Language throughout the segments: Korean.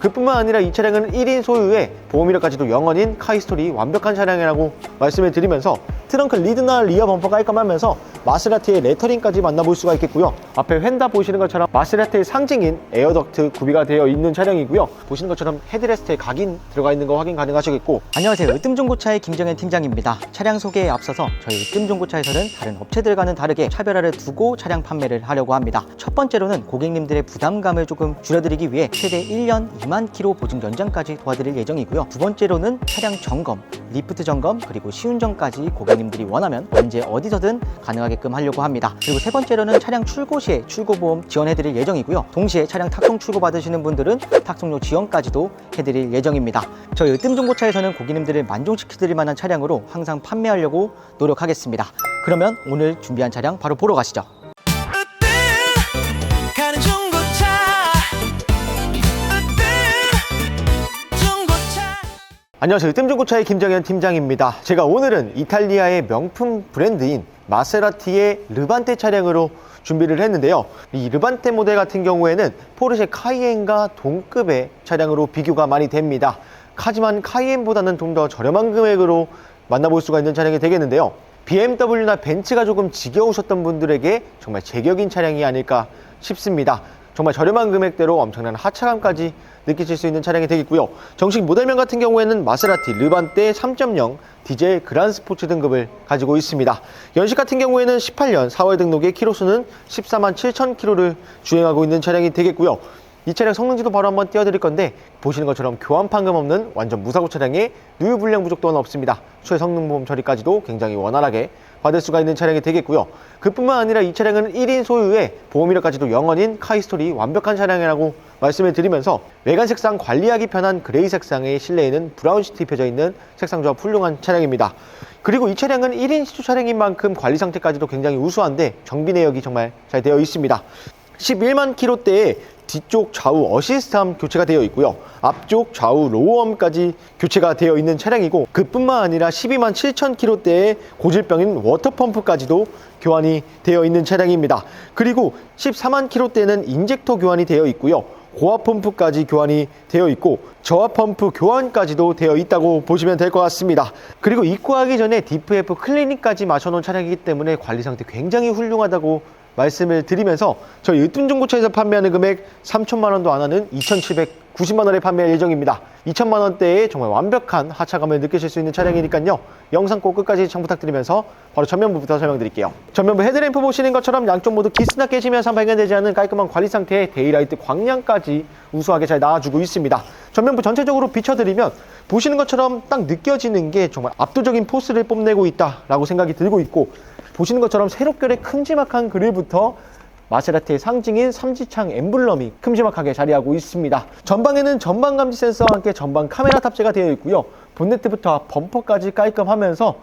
그뿐만 아니라 이 차량은 1인 소유의 보험이라까지도 영원인 카이스토리 완벽한 차량이라고 말씀을 드리면서 트렁크 리드나 리어 범퍼 깔끔하면서 마세라티의 레터링까지 만나볼 수가 있겠고요. 앞에 휀다 보시는 것처럼 마세라티의 상징인 에어덕트 구비가 되어 있는 차량이고요. 보시는 것처럼 헤드레스트에 각인 들어가 있는 거 확인 가능하시겠고 안녕하세요. 으뜸중고차의 김정현 팀장입니다. 차량 소개에 앞서서 저희 으뜸중고차에서는 다른 업체들과는 다르게 차별화를 두고 차량 판매를 하려고 합니다. 첫 번째로는 고객님들의 부담감을 조금 줄여드리기 위해 최대 1년 2만 킬로 보증 연장까지 도와드릴 예정이고요. 두 번째로는 차량 점검, 리프트 점검, 그리고 시운전까지 고객님들이 원하면 언제 어디서든 가능하게끔 하려고 합니다. 그리고 세 번째로는 차량 출고 시에 출고보험 지원해드릴 예정이고요. 동시에 차량 탁송 출고 받으시는 분들은 탁송료 지원까지도 해드릴 예정입니다. 저희 으뜸중고차에서는 고객님들을 만족시켜드릴 만한 차량으로 항상 판매하려고 노력하겠습니다. 그러면 오늘 준비한 차량 바로 보러 가시죠. 안녕하세요. 뜸중고차의 김정현 팀장입니다. 제가 오늘은 이탈리아의 명품 브랜드인 마세라티의 르반테 차량으로 준비를 했는데요. 이 르반테 모델 같은 경우에는 포르쉐 카이엔과 동급의 차량으로 비교가 많이 됩니다. 하지만 카이엔보다는 좀 더 저렴한 금액으로 만나볼 수가 있는 차량이 되겠는데요. BMW나 벤츠가 조금 지겨우셨던 분들에게 정말 제격인 차량이 아닐까 싶습니다. 정말 저렴한 금액대로 엄청난 하차감까지 느끼실 수 있는 차량이 되겠고요. 정식 모델명 같은 경우에는 마세라티 르반떼 3.0 디젤 그란 스포츠 등급을 가지고 있습니다. 연식 같은 경우에는 18년 4월 등록의 키로수는 14만 7천 킬로를 주행하고 있는 차량이 되겠고요. 이 차량 성능지도 바로 한번 띄워드릴 건데 보시는 것처럼 교환 판금 없는 완전 무사고 차량에 누유 불량 부족 또한 없습니다. 추후 성능 보험 처리까지도 굉장히 원활하게 받을 수가 있는 차량이 되겠고요. 그뿐만 아니라 이 차량은 1인 소유의 보험이라까지도 영원인 카이스토리 완벽한 차량이라고 말씀을 드리면서 외관 색상 관리하기 편한 그레이 색상의 실내에는 브라운 시트 입혀져 있는 색상 조합 훌륭한 차량입니다. 그리고 이 차량은 1인 시초 차량인 만큼 관리 상태까지도 굉장히 우수한데 정비 내역이 정말 잘 되어 있습니다. 11만 킬로대에 뒤쪽 좌우 어시스트함 교체가 되어 있고요. 앞쪽 좌우 로우엄까지 교체가 되어 있는 차량이고 그뿐만 아니라 12만 7천 킬로대의 고질병인 워터펌프까지도 교환이 되어 있는 차량입니다. 그리고 14만 킬로대는 인젝터 교환이 되어 있고요. 고압 펌프까지 교환이 되어 있고 저압 펌프 교환까지도 되어 있다고 보시면 될 것 같습니다. 그리고 입고하기 전에 디프F 클리닉까지 마셔놓은 차량이기 때문에 관리 상태 굉장히 훌륭하다고 말씀을 드리면서 저희 으뜸중고차에서 판매하는 금액 3천만 원도 안 하는 2,790만 원에 판매할 예정입니다. 2천만 원대에 정말 완벽한 하차감을 느끼실 수 있는 차량이니까요. 영상 꼭 끝까지 시청 부탁드리면서 바로 전면부부터 설명드릴게요. 전면부 헤드램프 보시는 것처럼 양쪽 모두 기스나 항상 발견되지 않은 깔끔한 관리 상태에 데이라이트 광량까지 우수하게 잘 나와주고 있습니다. 전면부 전체적으로 비춰드리면 보시는 것처럼 딱 느껴지는 게 정말 압도적인 포스를 뽐내고 있다라고 생각이 들고 있고 보시는 것처럼 세롭결의 큼지막한 그릴부터 마세라티의 상징인 삼지창 엠블럼이 큼지막하게 자리하고 있습니다. 전방에는 전방 감지 센서와 함께 전방 카메라 탑재가 되어 있고요. 본네트부터 앞 범퍼까지 깔끔하면서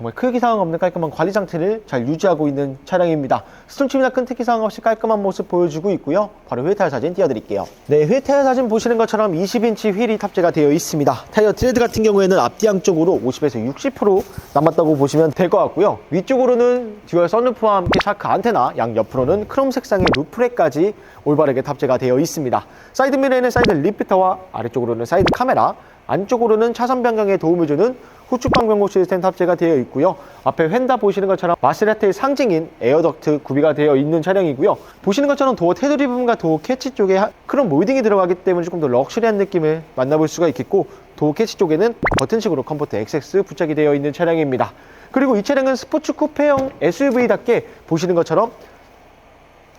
정말 크기 사항 없는 깔끔한 관리 상태를 잘 유지하고 있는 차량입니다. 스톤침이나 큰 특기 사항 없이 깔끔한 모습 보여주고 있고요. 바로 휠 타이어 사진 띄워드릴게요. 네, 휠 타이어 사진 보시는 것처럼 20인치 휠이 탑재가 되어 있습니다. 타이어 트레드 같은 경우에는 앞뒤 양쪽으로 50에서 60% 남았다고 보시면 될 것 같고요. 위쪽으로는 듀얼 선루프와 함께 샤크 안테나, 양 옆으로는 크롬 색상의 루프렉까지 올바르게 탑재가 되어 있습니다. 사이드 미러에는 사이드 리프터와 아래쪽으로는 사이드 카메라, 안쪽으로는 차선 변경에 도움을 주는 후축방 변고 시스템 탑재가 되어 있고요. 앞에 휀다 보시는 것처럼 마세라티의 상징인 에어덕트 구비가 되어 있는 차량이고요. 보시는 것처럼 도어 테두리 부분과 도어 캐치 쪽에 하- 크롬 몰딩이 들어가기 때문에 조금 더 럭셔리한 느낌을 만나볼 수가 있겠고 도어 캐치 쪽에는 버튼식으로 컴포트 XX 부착이 되어 있는 차량입니다. 그리고 이 차량은 스포츠 쿠페형 SUV답게 보시는 것처럼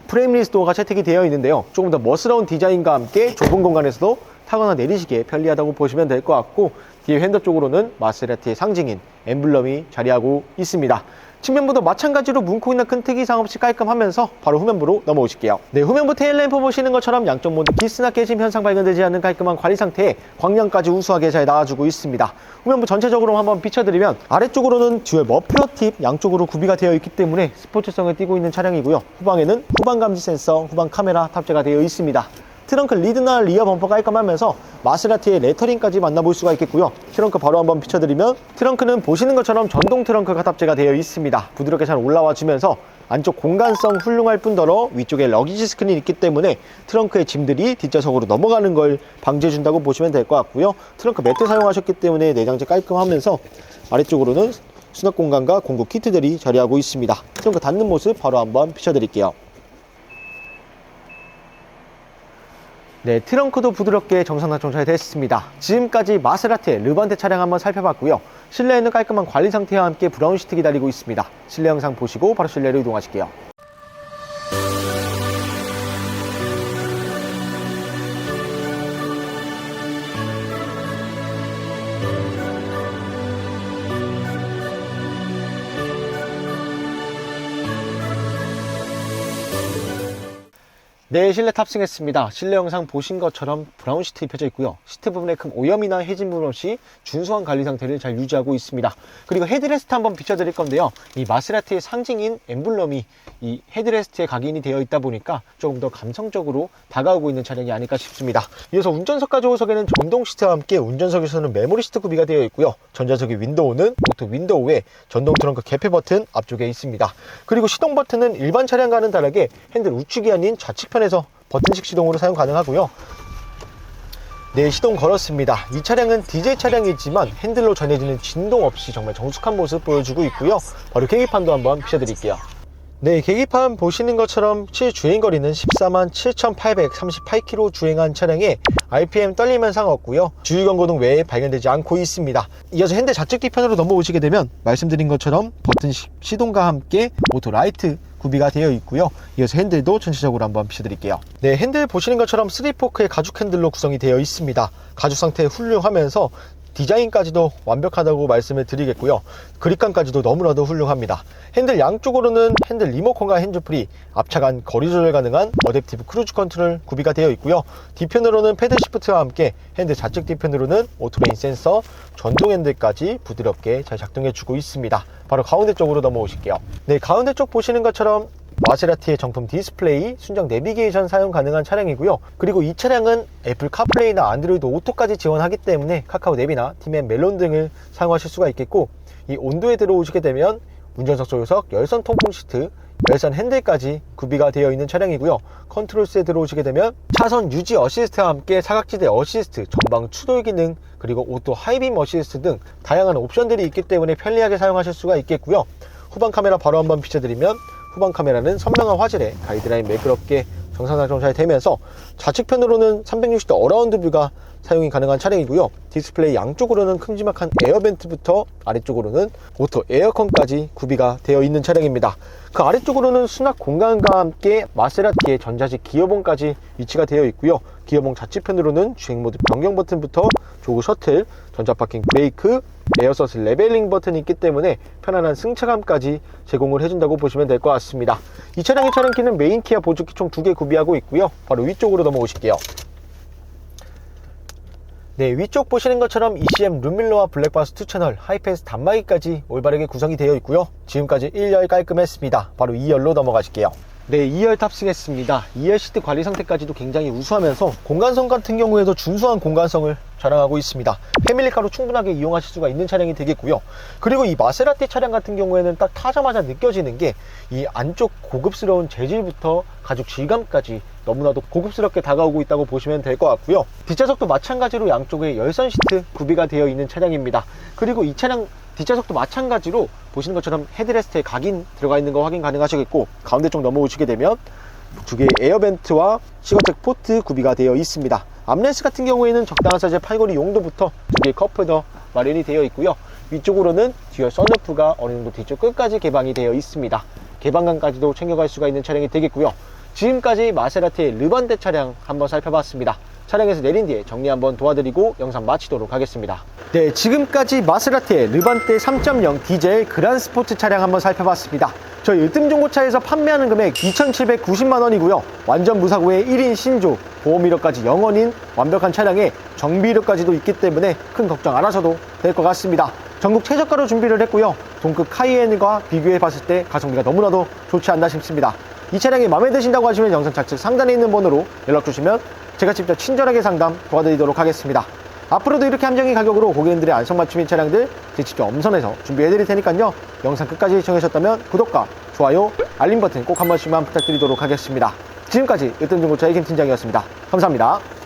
프레임리스 도어가 채택이 되어 있는데요. 조금 더 멋스러운 디자인과 함께 좁은 공간에서도 타거나 내리시기에 편리하다고 보시면 될 것 같고 뒤에 핸더 쪽으로는 마세라티의 상징인 엠블럼이 자리하고 있습니다. 측면부도 마찬가지로 문콕 있는 큰 특이사항 없이 깔끔하면서 바로 후면부로 넘어오실게요. 네, 후면부 테일램프 보시는 것처럼 양쪽 모두 기스나 깨짐 현상 발견되지 않는 깔끔한 관리 상태에 광량까지 우수하게 잘 나와주고 있습니다. 후면부 전체적으로 한번 비춰드리면 아래쪽으로는 듀얼 머플러 팁 양쪽으로 구비가 되어 있기 때문에 스포츠성을 띠고 있는 차량이고요. 후방에는 후방 감지 센서, 후방 카메라 탑재가 되어 있습니다. 트렁크 리드나 리어 범퍼 깔끔하면서 마세라티의 레터링까지 만나볼 수가 있겠고요. 트렁크 바로 한번 비춰드리면 트렁크는 보시는 것처럼 전동 트렁크가 탑재가 되어 있습니다. 부드럽게 잘 올라와 주면서 안쪽 공간성 훌륭할 뿐더러 위쪽에 러기지 스크린이 있기 때문에 트렁크의 짐들이 뒷좌석으로 넘어가는 걸 방지해 준다고 보시면 될 것 같고요. 트렁크 매트 사용하셨기 때문에 내장재 깔끔하면서 아래쪽으로는 수납 공간과 공구 키트들이 자리하고 있습니다. 트렁크 닫는 모습 바로 한번 비춰드릴게요. 네, 트렁크도 부드럽게 정상 낙정잘 됐습니다. 지금까지 마세라티의 르반테 차량 한번 살펴봤고요. 실내에는 깔끔한 관리 상태와 함께 브라운 시트 기다리고 있습니다. 실내 영상 보시고 바로 실내로 이동하실게요. 네, 실내 탑승했습니다. 실내 영상 보신 것처럼 브라운 시트 입혀져 있고요. 시트 부분에 큰 오염이나 해진 부분 없이 준수한 관리 상태를 잘 유지하고 있습니다. 그리고 헤드레스트 한번 비춰드릴 건데요. 이 마세라티의 상징인 엠블럼이 이 헤드레스트에 각인이 되어 있다 보니까 조금 더 감성적으로 다가오고 있는 차량이 아닐까 싶습니다. 이어서 운전석과 조수석에는 전동 시트와 함께 운전석에서는 메모리 시트 구비가 되어 있고요. 전자석의 윈도우는 오토 윈도우에 전동 트렁크 개폐 버튼 앞쪽에 있습니다. 그리고 시동 버튼은 일반 차량과는 다르게 핸들 우측이 아닌 좌측편 에서 버튼식 시동으로 사용 가능하고요. 네, 시동 걸었습니다. 이 차량은 디젤 차량이지만 핸들로 전해지는 진동 없이 정말 정숙한 모습 보여주고 있고요. 바로 계기판도 한번 비춰드릴게요. 네, 계기판 보시는 것처럼 실주행 거리는 14만 7,838km 주행한 차량에 RPM 떨리면 상없고요. 주유 경고등 외에 발견되지 않고 있습니다. 이어서 핸들 좌측 뒤편으로 넘어오시게 되면 말씀드린 것처럼 버튼 시- 시동과 함께 오토 라이트 구비가 되어 있고요. 이어서 핸들도 전체적으로 한번 비춰드릴게요. 네, 핸들 보시는 것처럼 3포크의 가죽 핸들로 구성이 되어 있습니다. 가죽 상태 훌륭하면서 디자인까지도 완벽하다고 말씀을 드리겠고요. 그립감까지도 너무나도 훌륭합니다. 핸들 양쪽으로는 핸들 리모컨과 핸즈프리, 앞차간 거리 조절 가능한 어댑티브 크루즈 컨트롤 구비가 되어 있고요. 뒤편으로는 패드 시프트와 함께 핸들 좌측 뒤편으로는 오토레인 센서, 전동 핸들까지 부드럽게 잘 작동해 주고 있습니다. 바로 가운데 쪽으로 넘어오실게요. 네, 가운데 쪽 보시는 것처럼 마세라티의 정품 디스플레이, 순정 내비게이션 사용 가능한 차량이고요. 그리고 이 차량은 애플 카플레이나 안드로이드 오토까지 지원하기 때문에 카카오 앱이나 팀의 멜론 등을 사용하실 수가 있겠고 이 온도에 들어오시게 되면 운전석 조수석 열선 통풍 시트, 열선 핸들까지 구비가 되어 있는 차량이고요. 컨트롤스에 들어오시게 되면 차선 유지 어시스트와 함께 사각지대 어시스트, 전방 추돌 기능, 그리고 오토 하이빔 어시스트 등 다양한 옵션들이 있기 때문에 편리하게 사용하실 수가 있겠고요. 후방 카메라 바로 한번 비춰드리면 후방 카메라는 선명한 화질에 가이드라인 매끄럽게 정상 작동 잘 되면서 좌측편으로는 360도 어라운드 뷰가 사용이 가능한 차량이고요. 디스플레이 양쪽으로는 큼지막한 에어벤트부터 아래쪽으로는 오토 에어컨까지 구비가 되어 있는 차량입니다. 그 아래쪽으로는 수납 공간과 함께 마세라티의 전자식 기어봉까지 위치가 되어 있고요. 기어봉 좌측편으로는 주행 모드 변경 버튼부터 조그 셔틀, 전자 파킹 브레이크, 에어서스 레벨링 버튼이 있기 때문에 편안한 승차감까지 제공을 해준다고 보시면 될 것 같습니다. 이 차량의 차량키는 메인 키와 보조키 총 두 개 구비하고 있고요. 바로 위쪽으로 넘어오실게요. 네, 위쪽 보시는 것처럼 ECM 룸밀러와 블랙박스 2채널, 하이패스 단말기까지 올바르게 구성이 되어 있고요. 지금까지 1열 깔끔했습니다. 바로 2열로 넘어가실게요. 네, 2열 탑승했습니다. 2열 시트 관리 상태까지도 굉장히 우수하면서 공간성 같은 경우에도 준수한 공간성을 자랑하고 있습니다. 패밀리카로 충분하게 이용하실 수가 있는 차량이 되겠고요. 그리고 이 마세라티 차량 같은 경우에는 딱 타자마자 느껴지는 게 이 안쪽 고급스러운 재질부터 가죽 질감까지 너무나도 고급스럽게 다가오고 있다고 보시면 될 것 같고요. 뒷좌석도 마찬가지로 양쪽에 열선 시트 구비가 되어 있는 차량입니다. 그리고 이 차량 뒷좌석도 마찬가지로 보시는 것처럼 헤드레스트에 각인 들어가 있는 거 확인 가능하시겠고 가운데 쪽 넘어오시게 되면 두 개의 에어벤트와 시거텍 포트 구비가 되어 있습니다. 암레스 같은 경우에는 적당한 사이즈의 팔걸이 용도부터 두 개의 컵홀더 마련이 되어 있고요. 위쪽으로는 듀얼 선루프가 어느 정도 뒤쪽 끝까지 개방이 되어 있습니다. 개방감까지도 챙겨갈 수가 있는 차량이 되겠고요. 지금까지 마세라티의 르반테 차량 한번 살펴봤습니다. 차량에서 내린 뒤에 정리 한번 도와드리고 영상 마치도록 하겠습니다. 네, 지금까지 마세라티의 르반테 3.0 디젤 그란 스포츠 차량 한번 살펴봤습니다. 저희 으뜸중고차에서 판매하는 금액 2,790만 원이고요. 완전 무사고의 1인 신조, 보험 이력까지 0원인 완벽한 차량에 정비료까지도 있기 때문에 큰 걱정 안 하셔도 될 것 같습니다. 전국 최저가로 준비를 했고요. 동급 카이엔과 비교해 봤을 때 가성비가 너무나도 좋지 않나 싶습니다. 이 차량이 마음에 드신다고 하시면 영상 좌측 상단에 있는 번호로 연락 주시면 제가 직접 친절하게 상담 도와드리도록 하겠습니다. 앞으로도 이렇게 함정인 가격으로 고객님들의 안성맞춤인 차량들 제 직접 엄선해서 준비해드릴 테니까요. 영상 끝까지 시청하셨다면 구독과 좋아요, 알림 버튼 꼭 한 번씩만 부탁드리도록 하겠습니다. 지금까지 으뜸중고차의 김 팀장이었습니다. 감사합니다.